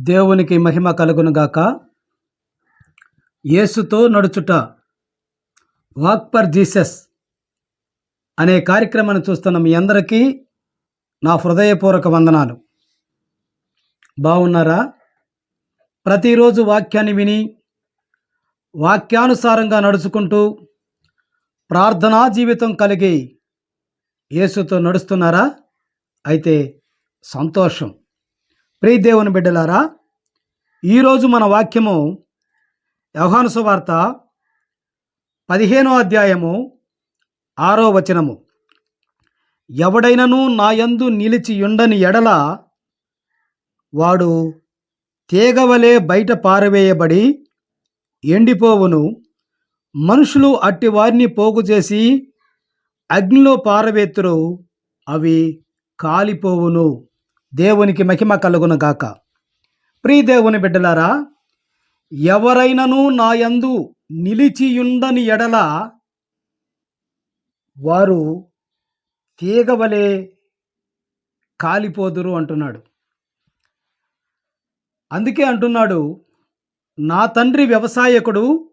దేవునికి మహిమ కలుగునుగాక యేసుతో నడుచుట. వాక్ ఫర్ జీసస్ అనే కార్యక్రమాన్ని చూస్తున్న మీ అందరికీ నా హృదయపూర్వక వందనాలు. బాగున్నారా ప్రతిరోజు వాక్యాన్ని విని వాక్యానుసారంగా నడుచుకుంటూ ప్రార్థనా జీవితం కలిగి యేసుతో నడుస్తున్నారా? అయితే సంతోషం. ప్రియ దేవుని బిడ్డలారా ఈరోజు మన వాక్యము యవహాను సువార్త పదిహేనో అధ్యాయము ఆరో వచనము. ఎవడైనను నా యందు నిలిచి ఉండని ఎడల వాడు తీగవలే బయట పారవేయబడి ఎండిపోవును. మనుషులు అట్టి వారిని పోగు చేసి అగ్నిలో పారవేతురు అవి కాలిపోవును. దేవునికి మహిమ కలుగునుగాక గాక. దేవుని బిడ్డలారా ఎవరైనను నా యందు నిలిచియుండని ఎడల వారు తీగవలే కాలిపోదురు అంటున్నాడు. అందుకే అంటున్నాడు నా తండ్రి వ్యవసాయకుడు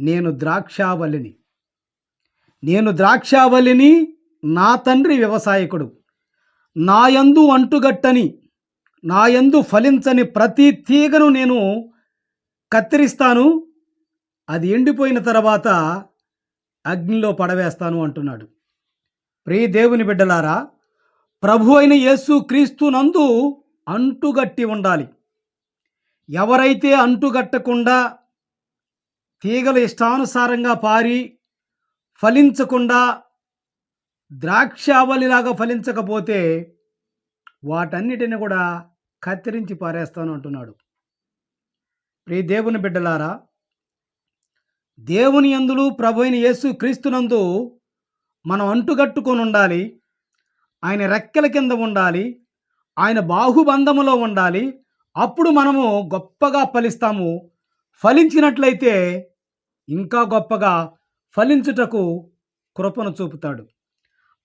నేను ద్రాక్షావలిని నేను ద్రాక్షావలిని నా తండ్రి వ్యవసాయకుడు. నాయందు అంటుగట్టని నాయందు ఫలించని ప్రతి తీగను నేను కత్తిరిస్తాను. అది ఎండిపోయిన తర్వాత అగ్నిలో పడవేస్తాను అంటున్నాడు. ప్రియ దేవుని బిడ్డలారా ప్రభు అయిన యేసు క్రీస్తునందు అంటుగట్టి ఉండాలి. ఎవరైతే అంటుగట్టకుండా తీగలు ఇష్టానుసారంగా పారి ఫలించకుండా ద్రాక్షావళిలాగా ఫలించకపోతే వాటన్నిటిని కూడా కత్తిరించి పారేస్తాను అంటున్నాడు. ప్రియ దేవుని బిడ్డలారా దేవుని అందులు ప్రభు అయిన యేసు క్రీస్తునందు మనం అంటుగట్టుకొని ఉండాలి. ఆయన రెక్కల కింద ఉండాలి. ఆయన బాహుబంధములో ఉండాలి. అప్పుడు మనము గొప్పగా ఫలిస్తాము. ఫలించినట్లయితే ఇంకా గొప్పగా ఫలించుటకు కృపను చూపుతాడు.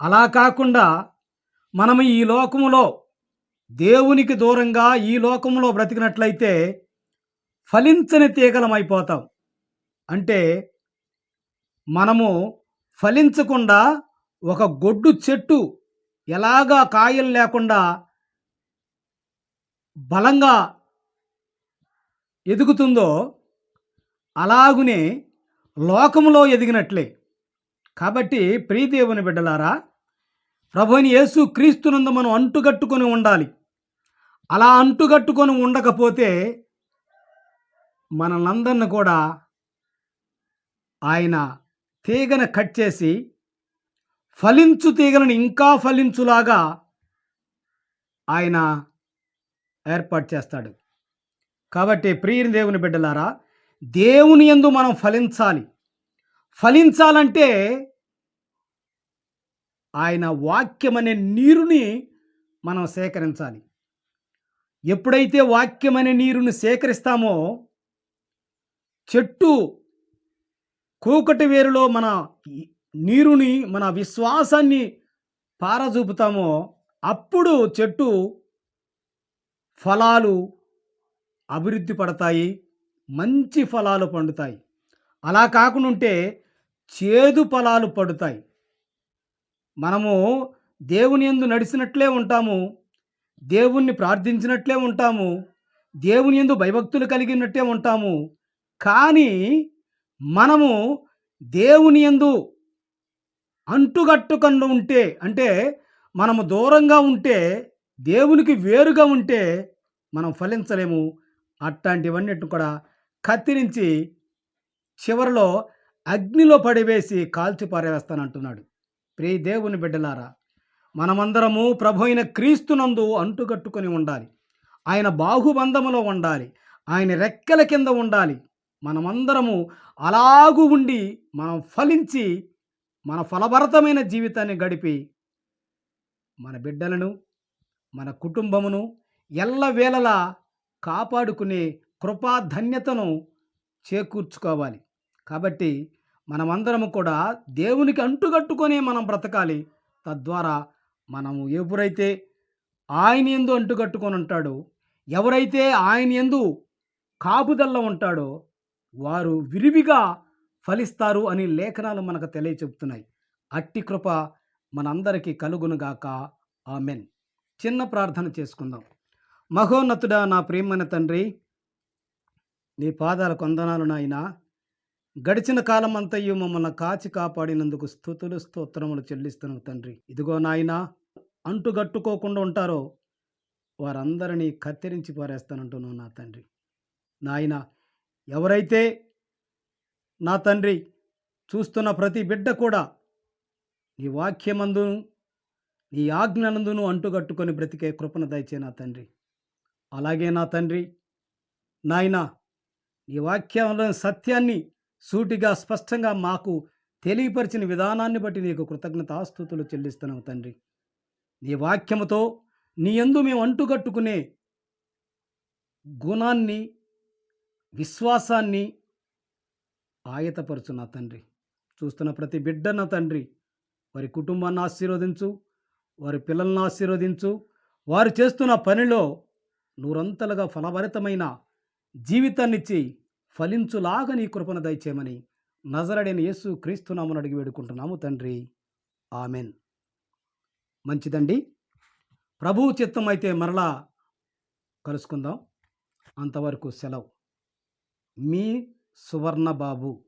అలా కాకుండా మనం ఈ లోకములో దేవునికి దూరంగా ఈ లోకంలో బ్రతికినట్లయితే ఫలించని తీగలమైపోతాం. అంటే మనము ఫలించకుండా ఒక గొడ్డు చెట్టు ఎలాగా కాయలు లేకుండా బలంగా ఎదుగుతుందో అలాగునే లోకములో ఎదిగినట్లే. కాబట్టి ప్రీదేవుని బిడ్డలారా ప్రభుని యేసు క్రీస్తునందు మనం అంటుగట్టుకొని ఉండాలి. అలా అంటుగట్టుకొని ఉండకపోతే మనలందరిని కూడా ఆయన తీగను కట్ చేసి ఫలించు తీగలను ఇంకా ఫలించులాగా ఆయన ఏర్పాటు చేస్తాడు. కాబట్టి ప్రియ దేవుని బిడ్డలారా దేవుని యందు మనం ఫలించాలి. ఫలించాలంటే ఆయన వాక్యం అనే నీరుని మనం సేకరించాలి. ఎప్పుడైతే వాక్యం అనే నీరుని సేకరిస్తామో చెట్టు కూకటి వేరులో మన నీరుని మన విశ్వాసాన్ని పారజూపుతామో అప్పుడు చెట్టు ఫలాలు అభివృద్ధి పడతాయి మంచి ఫలాలు పండుతాయి. అలా కాకుండా ఉంటే చేదు ఫలాలు పడుతాయి. మనము దేవుని ఎందు నడిచినట్లే ఉంటాము. దేవుణ్ణి ప్రార్థించినట్లే ఉంటాము. దేవుని ఎందు భయభక్తులు కలిగినట్టే ఉంటాము. కానీ మనము దేవుని ఎందు అంటుగట్టుకుండా ఉంటే అంటే మనము దూరంగా ఉంటే దేవునికి వేరుగా ఉంటే మనం ఫలించలేము. అట్లాంటివన్నిటిని కూడా కత్తిరించి చివరిలో అగ్నిలో పడివేసి కాల్చి పారవేస్తానంటున్నాడు. ప్రియ దేవుని బిడ్డలారా మనమందరము ప్రభు అయిన క్రీస్తునందు అంటుకట్టుకొని ఉండాలి. ఆయన బాహుబంధములో ఉండాలి. ఆయన రెక్కల కింద ఉండాలి. మనమందరము అలాగు ఉండి మనం ఫలించి మన ఫలభరతమైన జీవితాన్ని గడిపి మన బిడ్డలను మన కుటుంబమును ఎల్లవేళలా కాపాడుకునే కృపాధన్యతను చేకూర్చుకోవాలి. కాబట్టి మనమందరము కూడా దేవునికి అంటుకట్టుకొని మనం బ్రతకాలి. తద్వారా మనము ఎప్పుడైతే ఆయన ఎందు అంటుకట్టుకొని ఉంటాడో ఎవరైతే ఆయన ఎందు కాపుదల్ల ఉంటాడో వారు విరివిగా ఫలిస్తారు అని లేఖనాలు మనకు తెలియచెప్తున్నాయి. అట్టి కృప మనందరికీ కలుగునుగాక ఆమెన్. చిన్న ప్రార్థన చేసుకుందాం. మహోన్నతుడా నా ప్రేమన తండ్రి నీ పాదాల కొందనాలు నాయనా. గడిచిన కాలం అంతయు మమ్మల్ని కాచి కాపాడినందుకు స్థుతులు స్తోత్రములు చెల్లిస్తున్నావు తండ్రి. ఇదిగో నాయనా అంటుగట్టుకోకుండా ఉంటారో వారందరినీ కత్తిరించి పారేస్తానంటున్నావు నా తండ్రి. నాయన ఎవరైతే నా తండ్రి చూస్తున్న ప్రతి బిడ్డ కూడా నీ వాక్యమందును నీ ఆజ్ఞనందును అంటుగట్టుకొని బ్రతికే కృపణ దయచే నా తండ్రి. అలాగే నా తండ్రి నాయన నీ వాక్యంలో సత్యాన్ని సూటిగా స్పష్టంగా మాకు తెలియపరిచిన విధానాన్ని బట్టి నీకు కృతజ్ఞతాస్థుతులు చెల్లిస్తున్నావు తండ్రి. నీ వాక్యముతో నీ ఎందు మేము అంటుకట్టుకునే గుణాన్ని విశ్వాసాన్ని ఆయతపరుచు నా తండ్రి. చూస్తున్న ప్రతి బిడ్డ నా తండ్రి వారి కుటుంబాన్ని ఆశీర్వదించు వారి పిల్లలను ఆశీర్వదించు వారు చేస్తున్న పనిలో నూరంతలుగా ఫలభరితమైన జీవితాన్నిచ్చి ఫలించులాగా నీ కృపను దయచేయమని నజరడైన యేసు క్రీస్తునామను అడిగి వేడుకుంటున్నాము తండ్రి. ఆమెన్. మంచిదండి. ప్రభువు చిత్తం అయితే మరలా కలుసుకుందాం. అంతవరకు సెలవు. మీ సువర్ణ బాబు